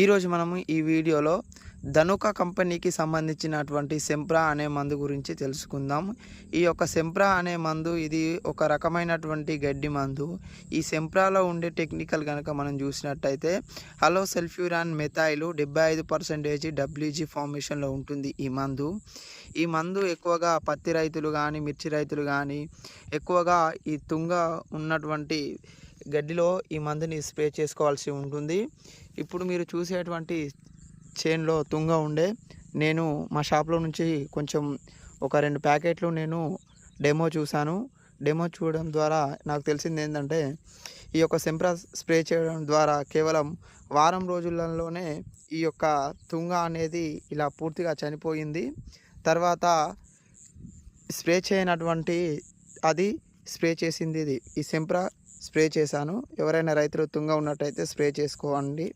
ఈరోజు మనము ఈ వీడియోలో ధనుక కంపెనీకి సంబంధించినటువంటి సెంప్రా అనే మందు గురించి తెలుసుకుందాం. ఈ యొక్క సెంప్రా అనే మందు ఇది ఒక రకమైనటువంటి గడ్డి మందు. ఈ సెంప్రాలో ఉండే టెక్నికల్ కనుక మనం చూసినట్టయితే హలో సెల్ఫ్యూరాన్ మెథాయిలు డెబ్బై ఐదు పర్సెంటేజ్ డబ్ల్యూజీ ఫార్మేషన్లో ఉంటుంది ఈ మందు. ఈ మందు ఎక్కువగా పత్తి రైతులు కానీ మిర్చి రైతులు కానీ ఎక్కువగా ఈ తుంగ ఉన్నటువంటి గడ్డిలో ఈ మందుని స్ప్రే చేసుకోవాల్సి ఉంటుంది. ఇప్పుడు మీరు చూసేటువంటి చేన్లో తుంగ ఉండే నేను మా షాప్లో నుంచి కొంచెం ఒక రెండు ప్యాకెట్లు నేను డెమో చూశాను. డెమో చూడడం ద్వారా నాకు తెలిసింది ఏంటంటే ఈ యొక్క సెంప్రా స్ప్రే చేయడం ద్వారా కేవలం వారం రోజులలోనే ఈ యొక్క తుంగ అనేది ఇలా పూర్తిగా చనిపోయింది. తర్వాత స్ప్రే చేయనటువంటి అది స్ప్రే చేసింది ఇది. ఈ సెంప్రా స్ప్రే చేశాను. ఎవరైనా రైతులు తుంగ ఉన్నట్టయితే స్ప్రే చేసుకోండి.